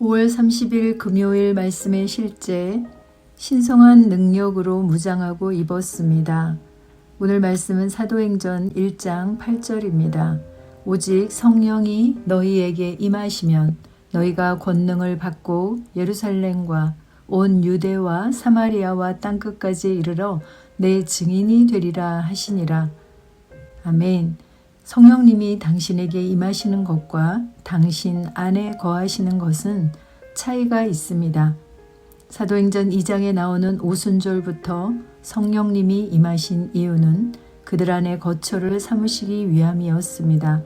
5월 30일 금요일 말씀의 실제 신성한 능력으로 무장하고 입었습니다. 오늘 말씀은 사도행전 1장 8절입니다. 오직 성령이 너희에게 임하시면 너희가 권능을 받고 예루살렘과 온 유대와 사마리아와 땅끝까지 이르러 내 증인이 되리라 하시니라. 아멘. 성령님이 당신에게 임하시는 것과 당신 안에 거하시는 것은 차이가 있습니다. 사도행전 2장에 나오는 오순절부터 성령님이 임하신 이유는 그들 안에 거처를 삼으시기 위함이었습니다.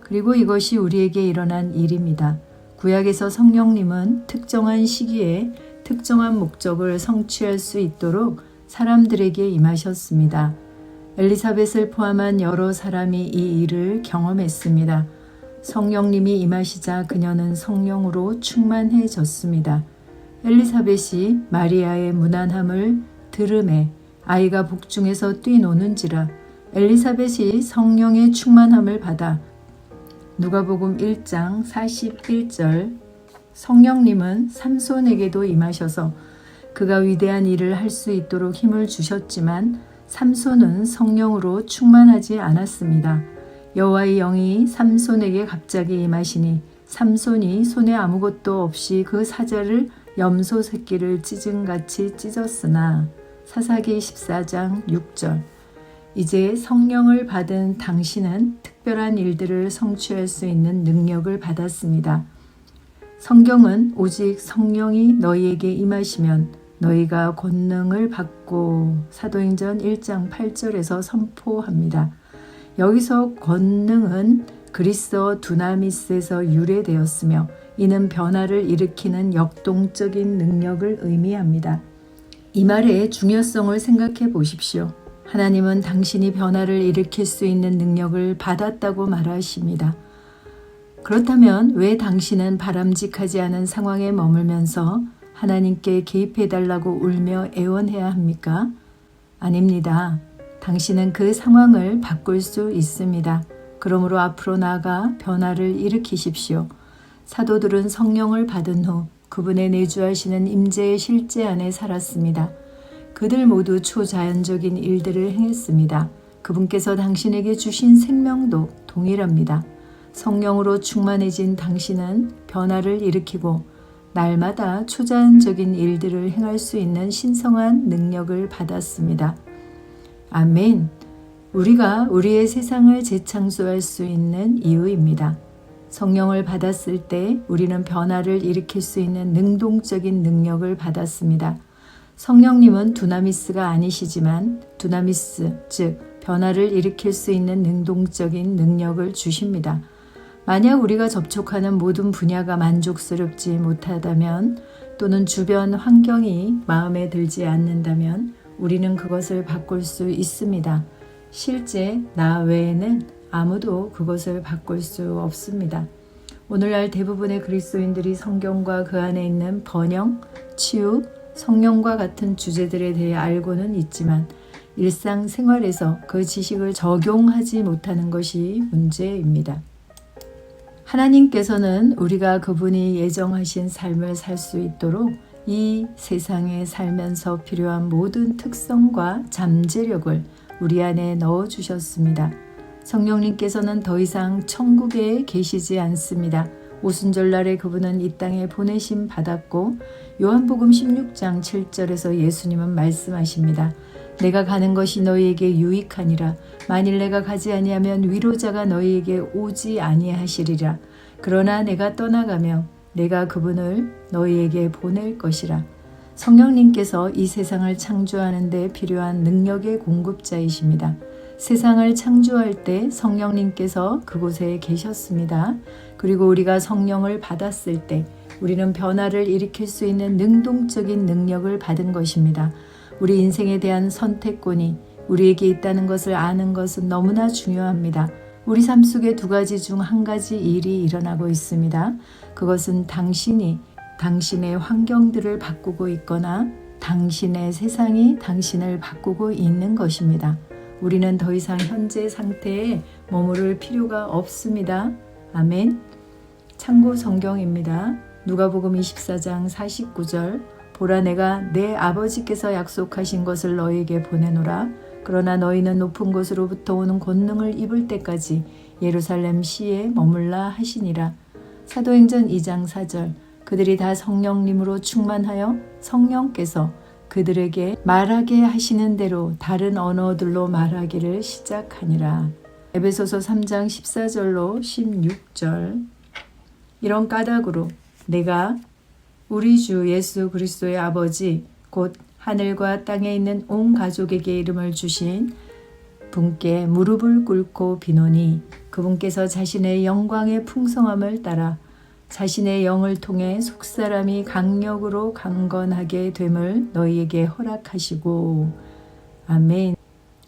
그리고 이것이 우리에게 일어난 일입니다. 구약에서 성령님은 특정한 시기에 특정한 목적을 성취할 수 있도록 사람들에게 임하셨습니다. 엘리사벳을 포함한 여러 사람이 이 일을 경험했습니다. 성령님이 임하시자 그녀는 성령으로 충만해졌습니다. 엘리사벳이 마리아의 무난함을 들음에 아이가 복중에서 뛰노는지라 엘리사벳이 성령의 충만함을 받아 누가복음 1장 41절 성령님은 삼손에게도 임하셔서 그가 위대한 일을 할 수 있도록 힘을 주셨지만 삼손은 성령으로 충만하지 않았습니다. 여호와의 영이 삼손에게 갑자기 임하시니 삼손이 손에 아무것도 없이 그 사자를 염소 새끼를 찢은 같이 찢었으나 사사기 14장 6절 이제 성령을 받은 당신은 특별한 일들을 성취할 수 있는 능력을 받았습니다. 성경은 오직 성령이 너희에게 임하시면 너희가 권능을 받고 사도행전 1장 8절에서 선포합니다. 여기서 권능은 그리스어 두나미스에서 유래되었으며 이는 변화를 일으키는 역동적인 능력을 의미합니다. 이 말의 중요성을 생각해 보십시오. 하나님은 당신이 변화를 일으킬 수 있는 능력을 받았다고 말하십니다. 그렇다면 왜 당신은 바람직하지 않은 상황에 머물면서 하나님께 개입해달라고 울며 애원해야 합니까? 아닙니다. 당신은 그 상황을 바꿀 수 있습니다. 그러므로 앞으로 나아가 변화를 일으키십시오. 사도들은 성령을 받은 후 그분의 내주하시는 임재의 실제 안에 살았습니다. 그들 모두 초자연적인 일들을 행했습니다. 그분께서 당신에게 주신 생명도 동일합니다. 성령으로 충만해진 당신은 변화를 일으키고 날마다 초자연적인 일들을 행할 수 있는 신성한 능력을 받았습니다. 아멘. 우리가 우리의 세상을 재창조할 수 있는 이유입니다. 성령을 받았을 때 우리는 변화를 일으킬 수 있는 능동적인 능력을 받았습니다. 성령님은 두나미스가 아니시지만 두나미스, 즉, 변화를 일으킬 수 있는 능동적인 능력을 주십니다. 만약 우리가 접촉하는 모든 분야가 만족스럽지 못하다면 또는 주변 환경이 마음에 들지 않는다면 우리는 그것을 바꿀 수 있습니다. 실제 나 외에는 아무도 그것을 바꿀 수 없습니다. 오늘날 대부분의 그리스도인들이 성경과 그 안에 있는 번영, 치유, 성령과 같은 주제들에 대해 알고는 있지만 일상 생활에서 그 지식을 적용하지 못하는 것이 문제입니다. 하나님께서는 우리가 그분이 예정하신 삶을 살 수 있도록 이 세상에 살면서 필요한 모든 특성과 잠재력을 우리 안에 넣어 주셨습니다. 성령님께서는 더 이상 천국에 계시지 않습니다. 오순절날에 그분은 이 땅에 보내심 받았고 요한복음 16장 7절에서 예수님은 말씀하십니다. 내가 가는 것이 너희에게 유익하니라. 만일 내가 가지 아니하면 위로자가 너희에게 오지 아니하시리라. 그러나 내가 떠나가며 내가 그분을 너희에게 보낼 것이라. 성령님께서 이 세상을 창조하는 데 필요한 능력의 공급자이십니다. 세상을 창조할 때 성령님께서 그곳에 계셨습니다. 그리고 우리가 성령을 받았을 때 우리는 변화를 일으킬 수 있는 능동적인 능력을 받은 것입니다. 우리 인생에 대한 선택권이 우리에게 있다는 것을 아는 것은 너무나 중요합니다. 우리 삶 속에 두 가지 중 한 가지 일이 일어나고 있습니다. 그것은 당신이 당신의 환경들을 바꾸고 있거나 당신의 세상이 당신을 바꾸고 있는 것입니다. 우리는 더 이상 현재 상태에 머무를 필요가 없습니다. 아멘. 참고 성경입니다. 누가복음 24장 49절 보라 내가 내 아버지께서 약속하신 것을 너희에게 보내노라. 그러나 너희는 높은 곳으로부터 오는 권능을 입을 때까지 예루살렘 시에 머물라 하시니라. 사도행전 2장 4절. 그들이 다 성령님으로 충만하여 성령께서 그들에게 말하게 하시는 대로 다른 언어들로 말하기를 시작하니라. 에베소서 3장 14절로 16절. 이런 까닭으로 내가 우리 주 예수 그리스도의 아버지 곧 하늘과 땅에 있는 온 가족에게 이름을 주신 분께 무릎을 꿇고 비노니 그분께서 자신의 영광의 풍성함을 따라 자신의 영을 통해 속사람이 강력으로 강건하게 됨을 너희에게 허락하시고 아멘.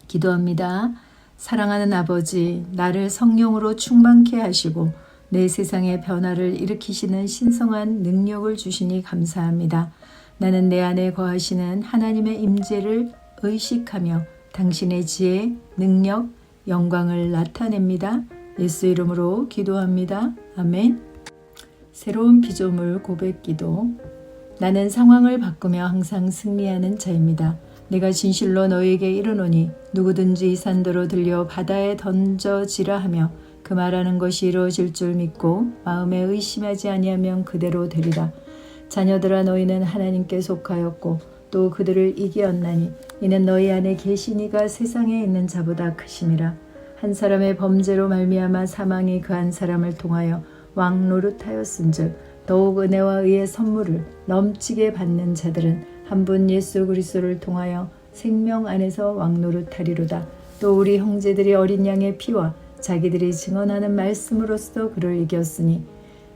기도합니다. 사랑하는 아버지, 나를 성령으로 충만케 하시고 내 세상의 변화를 일으키시는 신성한 능력을 주시니 감사합니다. 나는 내 안에 거하시는 하나님의 임재를 의식하며 당신의 지혜, 능력, 영광을 나타냅니다. 예수 이름으로 기도합니다. 아멘. 새로운 피조물 고백 기도. 나는 상황을 바꾸며 항상 승리하는 자입니다. 내가 진실로 너에게 이르노니 누구든지 이 산도로 들려 바다에 던져지라 하며 그 말하는 것이 이루어질 줄 믿고 마음에 의심하지 아니하면 그대로 되리라. 자녀들아 너희는 하나님께 속하였고 또 그들을 이기었나니 이는 너희 안에 계시니가 세상에 있는 자보다 크심이라. 한 사람의 범죄로 말미암아 사망이 그 한 사람을 통하여 왕 노릇하였은즉 더욱 은혜와 의의 선물을 넘치게 받는 자들은 한 분 예수 그리스도를 통하여 생명 안에서 왕 노릇하리로다. 또 우리 형제들이 어린 양의 피와 자기들이 증언하는 말씀으로써 그를 이겼으니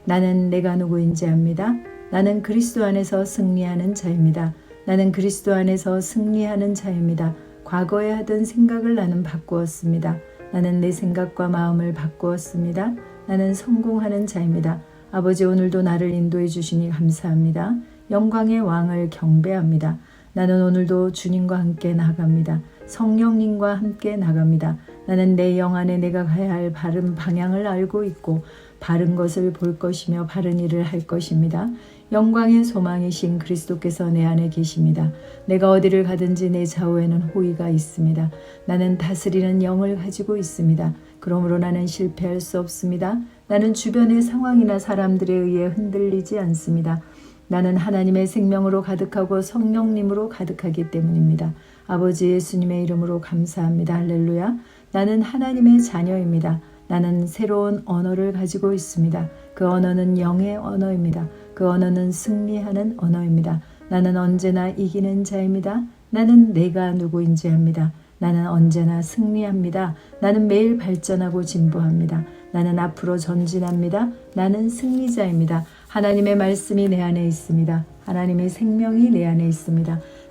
나는 내가 누구인지 압니다. 나는 그리스도 안에서 승리하는 자입니다. 나는 그리스도 안에서 승리하는 자입니다. 과거에 하던 생각을 나는 바꾸었습니다. 나는 내 생각과 마음을 바꾸었습니다. 나는 성공하는 자입니다. 아버지 오늘도 나를 인도해 주시니 감사합니다. 영광의 왕을 경배합니다. 나는 오늘도 주님과 함께 나갑니다. 성령님과 함께 나갑니다. 나는 내 영 안에 내가 가야 할 바른 방향을 알고 있고 바른 것을 볼 것이며 바른 일을 할 것입니다. 영광의 소망이신 그리스도께서 내 안에 계십니다. 내가 어디를 가든지 내 좌우에는 호의가 있습니다. 나는 다스리는 영을 가지고 있습니다. 그러므로 나는 실패할 수 없습니다. 나는 주변의 상황이나 사람들에 의해 흔들리지 않습니다. 나는 하나님의 생명으로 가득하고 성령님으로 가득하기 때문입니다. 아버지 예수님의 이름으로 감사합니다. 할렐루야. 나는 하나님의 자녀입니다. 나는 새로운 언어를 가지고 있습니다. 그 언어는 영의 언어입니다. 그 언어는 승리하는 언어입니다. 나는 언제나 이기는 자입니다. 나는 내가 누구인지 압니다. 나는 언제나 승리합니다. 나는 매일 발전하고 진보합니다. 나는 앞으로 전진합니다. 나는 승리자입니다. 하나님의 말씀이 내 안에 있습니다. 하나님의 생명이 내 안에 있습니다.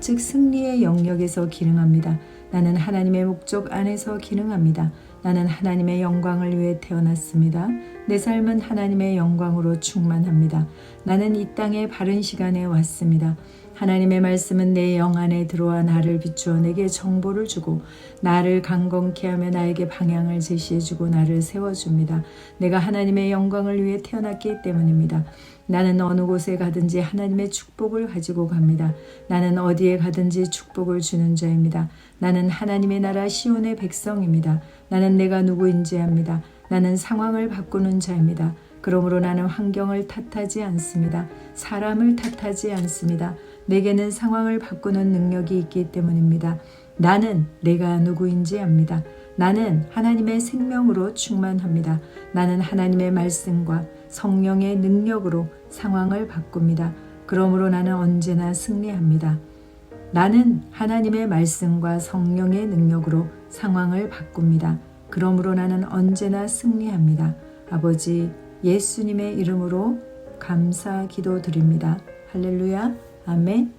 즉 승리의 영역에서 기능합니다. 나는 하나님의 목적 안에서 기능합니다. 나는 하나님의 영광을 위해 태어났습니다. 내 삶은 하나님의 영광으로 충만합니다. 나는 이 땅에 바른 시간에 왔습니다. 하나님의 말씀은 내 영 안에 들어와 나를 비추어 내게 정보를 주고 나를 강건케 하며 나에게 방향을 제시해 주고 나를 세워 줍니다. 내가 하나님의 영광을 위해 태어났기 때문입니다. 나는 어느 곳에 가든지 하나님의 축복을 가지고 갑니다. 나는 어디에 가든지 축복을 주는 자입니다. 나는 하나님의 나라 시온의 백성입니다. 나는 내가 누구인지 압니다. 나는 상황을 바꾸는 자입니다. 그러므로 나는 환경을 탓하지 않습니다. 사람을 탓하지 않습니다. 내게는 상황을 바꾸는 능력이 있기 때문입니다. 나는 내가 누구인지 압니다. 나는 하나님의 생명으로 충만합니다. 나는 하나님의 말씀과 성령의 능력으로 상황을 바꿉니다. 그러므로 나는 언제나 승리합니다. 나는 하나님의 말씀과 성령의 능력으로 상황을 바꿉니다. 그러므로 나는 언제나 승리합니다. 아버지 예수님의 이름으로 감사 기도 드립니다. 할렐루야. 아멘.